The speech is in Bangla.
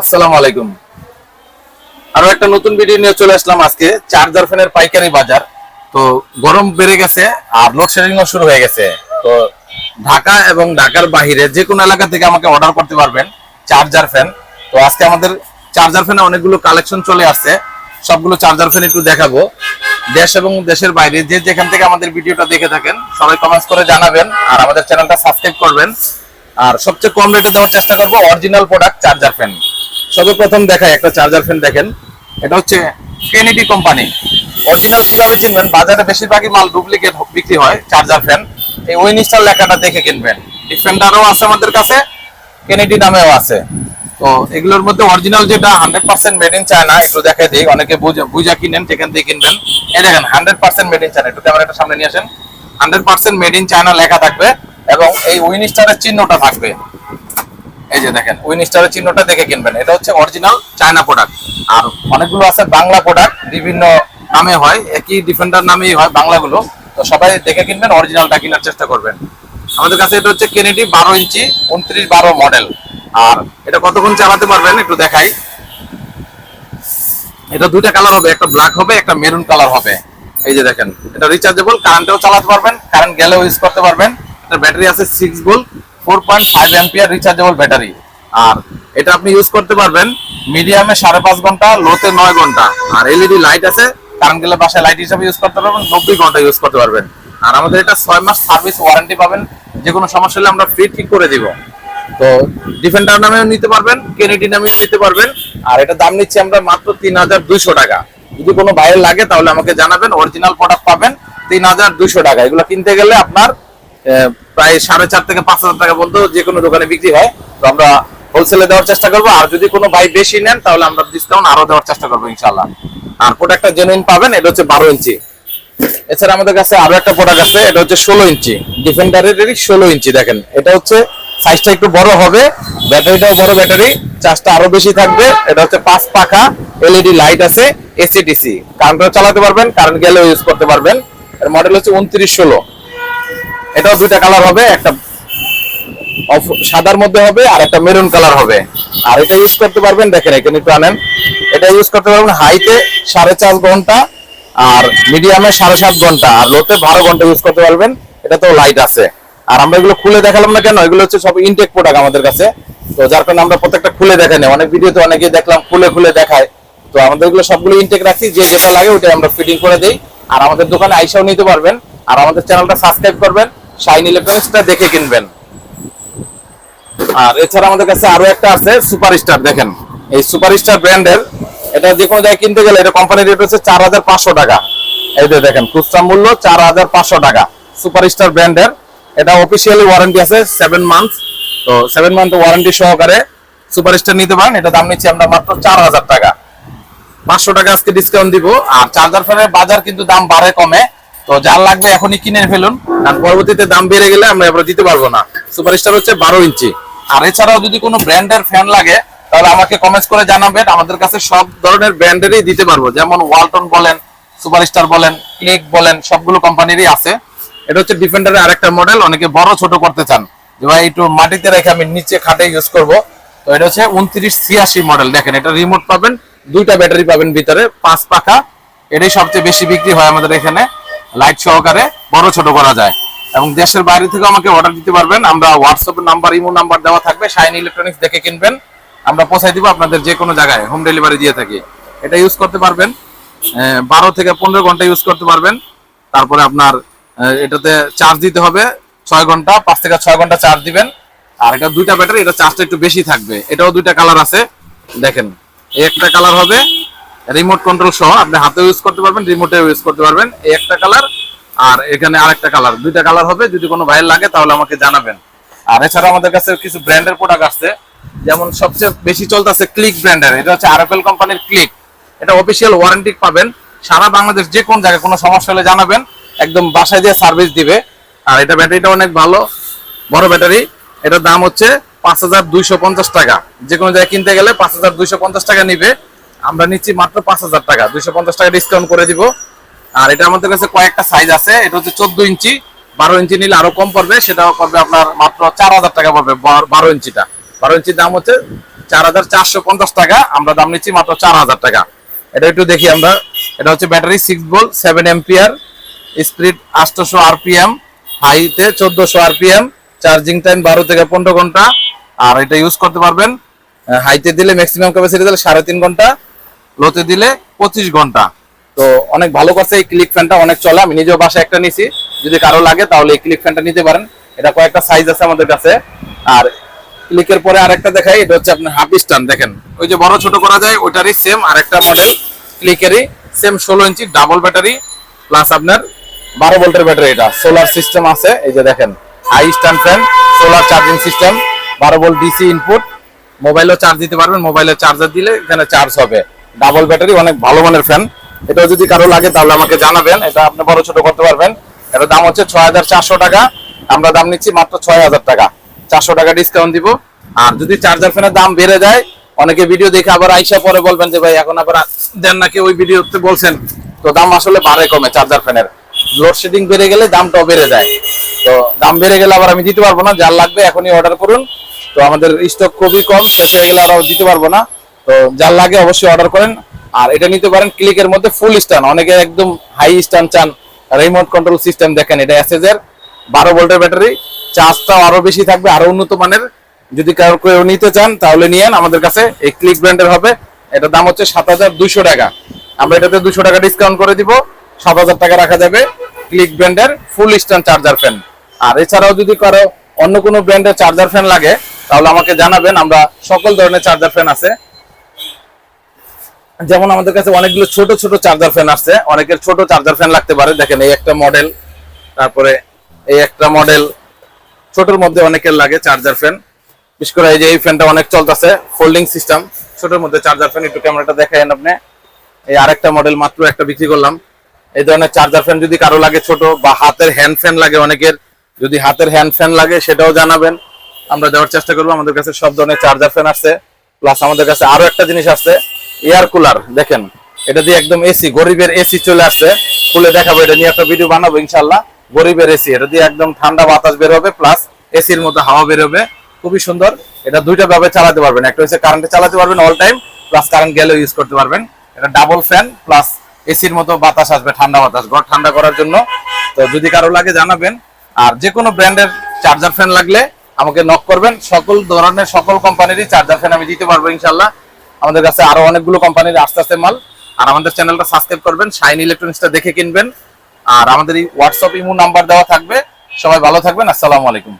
আসসালামু আলাইকুম। আরও একটা নতুন ভিডিও নিয়ে চলে আসলাম আজকে, চার্জার ফ্যানের পাইকারি বাজার। তো গরম বেড়ে গেছে আর লোডশেডিংও শুরু হয়ে গেছে। তো ঢাকা এবং ঢাকার বাহিরে যে কোনো এলাকা থেকে আমাকে অর্ডার করতে পারবেন চার্জার ফ্যান। তো আজকে আমাদের চার্জার ফ্যানে অনেকগুলো কালেকশন চলে আসছে। সবগুলো চার্জার ফ্যান একটু দেখাবো। দেশ এবং দেশের বাইরে যে যেখান থেকে আমাদের ভিডিওটা দেখে থাকেন, সবাই কমেন্টস করে জানাবেন আর আমাদের চ্যানেলটা সাবস্ক্রাইব করবেন। আর সবচেয়ে কম রেটে দেওয়ার চেষ্টা করব অরিজিনাল প্রোডাক্ট চার্জার ফ্যান। সর্বপ্রথম দেখাই একটা চার্জার ফ্যান দেখেন। এটা হচ্ছে কেনিডি কোম্পানি অরিজিনাল কীভাবে চিনবেন বাজারে বেশিরভাগই মাল ডুপ্লিকেট বিক্রি হয় চার্জার ফ্যান এই উইনিস্টার লেখাটা দেখে কিনবেন। ডিফেন্ডারও আছে আমাদের কাছে কেনেডি নামেও আছে। তো এগুলোর মধ্যে অরিজিনাল যেটা hundred percent made in China একটু দেখে দিই। অনেকে বুঝে- বুঝা কিনেন সেখান থেকে কিনবেন। এই দেখেন hundred percent made in China একটু ক্যামেরাটা সামনে নিয়ে আসেন। Hundred percent made in China লেখা থাকবে এবং এই উইনিস্টারের চিহ্নটা থাকবে। এই যে দেখেন উইনিস্টারের চিহ্নটা দেখে কিনবেন। এটা হচ্ছে অরিজিনাল চায়না প্রোডাক্ট আর অনেকগুলো আছে বাংলা প্রোডাক্ট বিভিন্ন নামে হয়, একই ডিফেন্ডার নামেই হয় বাংলাগুলো। তো সবাই দেখে কিনবেন অরিজিনালটা কেনার চেষ্টা করবেন। আমাদের কাছে এটা হচ্ছে কেনেডি বারো ইঞ্চি, উনত্রিশ বারো মডেল আর এটা কতক্ষণ চালাতে পারবেন একটু দেখাই। এটা দুইটা কালার হবে, একটা ব্ল্যাক হবে, একটা মেরুন কালার হবে। এই যে দেখেন, এটা রিচার্জেবল কারেন্টেও চালাতে পারবেন কারেন্ট গেলেও ইউজ করতে পারবেন। এটা ব্যাটারি আছে six volt four point five ampere rechargeable battery আর এটা আপনি ইউজ করতে পারবেন মিডিয়ামে সাড়ে পাঁচ ঘণ্টা লোতে নয় ঘণ্টা। আর এলইডি লাইট আছে কারেন্ট গেলে বাসায় লাইট হিসাবে ইউজ করতে পারবেন, নব্বই ঘণ্টা ইউজ করতে পারবেন। আর আমাদের এটা ছয় মাস সার্ভিস ওয়ারেন্টি পাবেন, যে কোনো সমস্যা হলে আমরা ফ্রি ঠিক করে দিব। তো ডিফেন্ডার নামেও নিতে পারবেন কেনেডি নামেও নিতে পারবেন। আর এটা দাম নিচ্ছি আমরা মাত্র তিন হাজার দুইশো টাকা। যদি কোনো বাইরে লাগে, তাহলে আমাকে জানাবেন অরিজিনাল প্রোডাক্ট পাবেন, তিন হাজার দুইশো টাকা। এগুলো কিনতে গেলে আপনার প্রায় সাড়ে চার থেকে পাঁচ হাজার টাকা পর্যন্ত যে কোনো দোকানে বিক্রি হয়। তো আমরা হোলসেলে দেওয়ার চেষ্টা করব। আর যদি কোনো ভাই বেশি নেন, তাহলে আমরা ডিসকাউন্ট আরও দেওয়ার চেষ্টা করব ইনশাল্লাহ আর প্রোডাক্টটা জেনুইন পাবেন, এটা হচ্ছে বারো ইঞ্চি। এছাড়া আমাদের কাছে আরও একটা প্রোডাক্ট আছে, এটা হচ্ছে ষোলো ইঞ্চি। ডিফেন্ডারের ষোলো ইঞ্চি, দেখেন। এটা হচ্ছে সাইজটা একটু বড় হবে ব্যাটারিটাও বড় ব্যাটারি চার্জটা আরও বেশি থাকবে। এটা হচ্ছে পাঁচ পাখা এলইডি লাইট আছে এসিডিসি কারেন্টও চালাতে পারবেন কারেন্ট গেলেও ইউজ করতে পারবেন। এর মডেল হচ্ছে উনত্রিশ ষোলো। এটাও দুইটা কালার হবে, একটা সাদার মধ্যে হবে আর একটা মেরুন কালার হবে। আর এটা ইউজ করতে পারবেন, দেখেন এখানে একটু আনেন। এটা ইউজ করতে পারবেন হাইতে সাড়ে চার ঘণ্টা আর মিডিয়ামে সাড়ে সাত ঘণ্টা। আর লোতে বারো ঘণ্টা ইউজ করতে পারবেন এটা তো লাইট আছে। আর আমরা এগুলো খুলে দেখালাম না কেন, এগুলো হচ্ছে সব ইনটেক প্রোডাক্ট আমাদের কাছে। তো যার কারণে আমরা প্রত্যেকটা খুলে দেখাই না অনেক ভিডিওতে অনেকে দেখলাম, খুলে খুলে দেখায়। তো আমাদের এগুলো সবগুলো ইনটেক রাখছি, যে যেটা লাগে ওটা আমরা ফিটিং করে দিই। আর আমাদের দোকানে আইসাও নিতে পারবেন। আর আমাদের চ্যানেলটা সাবস্ক্রাইব করবেন। শাইন ইলেকট্রনিক্সটা দেখে কিনবেন। আর এছাড়া আমাদের কাছে আরও একটা আছে সুপারস্টার দেখেন। এই সুপারস্টার ব্র্যান্ডের এটা যে কোনো জায়গায় কিনতে গেলে এটা কোম্পানির রেট হচ্ছে চার হাজার পাঁচশো টাকা। এই যে দেখেন, খুচরা মূল্য চার হাজার পাঁচশো টাকা। সুপারস্টার ব্র্যান্ডের এটা অফিসিয়ালি ওয়ারেন্টি আছে সেভেন মান্থ তো সেভেন মান্থ ওয়ারেন্টি সহকারে সুপারস্টার নিতে পারেন। এটা দাম নিচ্ছি আমরা মাত্র চার হাজার টাকা। পাঁচশো টাকা আজকে ডিসকাউন্ট দিব। আর চার্জার ফ্যানের বাজার কিন্তু দাম বাড়ে কমে। তো যার লাগবে এখনই কিনে ফেলুন। কারণ পরবর্তীতে দাম বেড়ে গেলে আমরা এবার দিতে পারব না। সুপারস্টার হচ্ছে বারো ইঞ্চি। আর এছাড়াও যদি কোনো ব্র্যান্ডের ফ্যান লাগে, তাহলে আমাকে কমেন্টস করে জানাবেন। আমাদের কাছে সব ধরনের ব্র্যান্ডেরই দিতে পারব। যেমন ওয়ালটন বলেন সুপারস্টার বলেন ক্লিক বলেন, সবগুলো কোম্পানিরই আছে। এটা হচ্ছে ডিফেন্ডারের আরেকটা মডেল অনেকে বড় ছোট করতে চান। যে ভাই, একটু মাটিতে রেখে আমি নিচে খাটে ইউজ করব। তো এটা হচ্ছে উনত্রিশ ছিয়াশি মডেল দেখেন, এটা রিমোট পাবেন, দুইটা ব্যাটারি পাবেন ভিতরে, পাঁচ পাখা। এটাই সবচেয়ে বেশি বিক্রি হয় আমাদের এখানে। লাইট সহকারে বড় ছোট করা যায়। এবং দেশের বাইরে থেকে আমাকে অর্ডার দিতে পারবেন। আমরা হোয়াটসঅ্যাপ নাম্বার ইমো নাম্বার দেওয়া থাকবে। শাইন ইলেকট্রনিক্স দেখে কিনবেন। আমরা পৌঁছাই দিব আপনাদের যে কোনো জায়গায় হোম ডেলিভারি দিয়ে থাকি। এটা ইউজ করতে পারবেন। বারো থেকে পনেরো ঘণ্টা ইউজ করতে পারবেন। তারপরে আপনার এটাতে চার্জ দিতে হবে। ছয় ঘণ্টা, পাঁচ থেকে ছয় ঘণ্টা চার্জ দিবেন। আর এটা দুইটা ব্যাটারি এটা চার্জটা একটু বেশি থাকবে। এটাও দুইটা কালার আছে। দেখেন একটা কালার হবে। রিমোট কন্ট্রোল সহ আপনি হাতে ইউজ করতে পারবেন রিমোটে ইউজ করতে পারবেন। এই একটা কালার আর এখানে আরেকটা কালার দুইটা কালার হবে, যদি কোনো ভাইয়ের লাগে তাহলে আমাকে জানাবেন। আর এছাড়া আমাদের কাছে কিছু ব্র্যান্ডের প্রোডাক্ট আছে যেমন সবচেয়ে বেশি চলতেছে ক্লিক ব্র্যান্ডের এটা হচ্ছে আরএফএল কোম্পানির ক্লিক এটা অফিসিয়াল ওয়ারেন্টি পাবেন। সারা বাংলাদেশ যে কোন জায়গায় কোনো সমস্যা হলে জানাবেন। একদম বাসায় দিয়ে সার্ভিস দিবে। আর এটা ব্যাটারিটা অনেক ভালো, বড় ব্যাটারি। এটার দাম হচ্ছে পাঁচ হাজার দুইশো পঞ্চাশ টাকা। যে কোনো জায়গায় কিনতে গেলে পাঁচ হাজার দুইশো পঞ্চাশ টাকা নিবে। আমরা নিচ্ছি মাত্র পাঁচ হাজার টাকা। দুইশো পঞ্চাশ টাকা ডিসকাউন্ট করে দিব। আর এটা আমাদের কাছে কয়েকটা সাইজ আছে। এটা হচ্ছে চোদ্দ ইঞ্চি। বারো ইঞ্চি নিলে আরও কম পড়বে। সেটাও পড়বে আপনার মাত্র চার হাজার টাকা পড়বে বারো ইঞ্চিটা। বারো ইঞ্চির দাম হচ্ছে চার হাজার চারশো পঞ্চাশ টাকা। আমরা দাম নিচ্ছি মাত্র চার হাজার টাকা। এটা একটু দেখি আমরা। এটা হচ্ছে ব্যাটারি সিক্স বোল সেভেন এম্পিয়ার স্পিড আটশোশো আরপিএম হাইতে চোদ্দশো আরপিএম চার্জিং টাইম বারো থেকে পনেরো ঘণ্টা। আর এটা ইউজ করতে পারবেন। হাইতে দিলে ম্যাক্সিমাম ক্যাপাসিটি দিলে সাড়ে তিন ঘণ্টা। লোতে দিলে পঁচিশ ঘণ্টা। তো অনেক ভালো করছে এই ক্লিক ফ্যানটা অনেক চলে। আমি নিজেও বাসায় একটা নিছি। যদি কারও লাগে তাহলে এই ক্লিক ফ্যানটা নিতে পারেন। এটা কয়েকটা সাইজ আছে আমাদের কাছে। আর ক্লিকের পরে আরেকটা দেখাই এটা হচ্ছে আপনার হাফ স্ট্যান্ড দেখেন। ওই যে বড় ছোট করা যায় ওইটারই সেম আরেকটা মডেল ক্লিকেরই সেম ষোলো ইঞ্চি ডাবল ব্যাটারি প্লাস আপনার বারো ভোল্টের ব্যাটারি এটা। সোলার সিস্টেম আছে এই যে দেখেন। High stand fan solar charging system বারো ভোল্ট ডিসি ইনপুট মোবাইলও চার্জ দিতে পারবেন মোবাইলের চার্জার দিলে এখানে চার্জ হবে। ডাবল ব্যাটারি অনেক ভালো মানের ফ্যান এটা যদি কারও লাগে তাহলে আমাকে জানাবেন, এটা আপনি বড় ছোট করতে পারবেন। এটার দাম হচ্ছে ছয় হাজার চারশো টাকা, আমরা দাম নিচ্ছি মাত্র ছয় হাজার টাকা। চারশো টাকা ডিসকাউন্ট দিব। আর যদি চার্জার ফ্যানের দাম বেড়ে যায়, অনেকে ভিডিও দেখে আবার আইসা পরে বলবেন যে, ভাই, এখন আবার দেন নাকি ওই ভিডিওতে বলছেন? তো দাম আসলে বাড়ে কমে চার্জার ফ্যানের লোডশেডিং বেড়ে গেলে দামটাও বেড়ে যায়। তো দাম বেড়ে গেলে আবার আমি দিতে পারব না, যার লাগবে এখনই অর্ডার করুন। তো আমাদের স্টক খুবই কম, শেষ হয়ে গেলে আমরা দিতে পারব না। তো যার লাগে অবশ্যই অর্ডার করেন। আর এটা নিতে পারেন ক্লিকের মধ্যে ফুল স্ট্যান্ড অনেকে একদম হাই স্ট্যান্ড চান। রিমোট কন্ট্রোল সিস্টেম দেখেন, এটা এসএস বারো ভোল্টের ব্যাটারি চার্জটাও আরও বেশি থাকবে, আরও উন্নত মানের। যদি কারও কেউ নিতে চান, তাহলে নিয়েন। আমাদের কাছে এই ক্লিক ব্র্যান্ডের হবে। এটার দাম হচ্ছে সাত হাজার দুশো টাকা। আমরা এটাতে দুশো টাকা ডিসকাউন্ট করে দিব। সাত হাজার টাকা রাখা যাবে ক্লিক ব্র্যান্ডের ফুল স্ট্যান্ড চার্জার ফ্যান আর এছাড়াও যদি কারও অন্য কোনো ব্র্যান্ডের চার্জার ফ্যান লাগে, তাহলে আমাকে জানাবেন। আমরা সকল ধরনের চার্জার ফ্যান আছে। যেমন আমাদের কাছে অনেকগুলো ছোট ছোট চার্জার ফ্যান আসছে। অনেকের ছোট চার্জার ফ্যান লাগতে পারে। দেখেন এই একটা মডেল তারপরে এই একটা মডেল ছোটর মধ্যে অনেকের লাগে চার্জার ফ্যান বিশেষ করে এই যে এই ফ্যানটা অনেক চলতেছে ফোল্ডিং সিস্টেম ছোটর মধ্যে চার্জার ফ্যান একটু ক্যামেরাটা দেখায়েন আপনি। এই আরেকটা মডেল মাত্র একটা বিক্রি করলাম। এই ধরনের চার্জার ফ্যান যদি কারও লাগে ছোট বা হাতের হ্যান্ড ফ্যান লাগে অনেকের, যদি হাতের হ্যান্ড ফ্যান লাগে সেটাও জানাবেন। আমরা দেওয়ার চেষ্টা করব। আমাদের কাছে সব ধরনের চার্জার ফ্যান আছে প্লাস আমাদের কাছে আরও একটা জিনিস আছে এয়ার কুলার, দেখেন। এটা দিয়ে একদম এসি গরিবের এসি চলে আসছে। খুলে দেখাবো, এটা নিয়ে একটা ভিডিও বানাবো ইনশাল্লাহ গরিবের এসি এটা দিয়ে একদম ঠান্ডা বাতাস বের হবে প্লাস এসির মধ্যে হাওয়া বের হবে। খুবই সুন্দর। এটা দুইটা ভাবে চালাতে পারবেন। একটা হচ্ছে কারেন্টে চালাতে পারবেন অল টাইম প্লাস কারেন্ট গেলেও ইউজ করতে পারবেন। এটা ডাবল ফ্যান প্লাস এসির মতো বাতাস আসবে, ঠান্ডা বাতাস, ঘর ঠান্ডা করার জন্য। তো যদি কারও লাগে জানাবেন, আর যে কোনো ব্র্যান্ডের চার্জার ফ্যান লাগলে আমাকে নক করবেন। সকল ধরনের, সকল কোম্পানিরই চার্জার ফ্যান আমি দিতে পারব ইনশাল্লাহ আমাদের কাছে আরও অনেকগুলো কোম্পানির আস্তে আস্তে মাল। আর আমাদের চ্যানেলটা সাবস্ক্রাইব করবেন শাইন ইলেকট্রনিক্সটা দেখে কিনবেন। আর আমাদের এই হোয়াটসঅ্যাপ ইমো নাম্বার দেওয়া থাকবে। সবাই ভালো থাকবেন, আসসালামু আলাইকুম।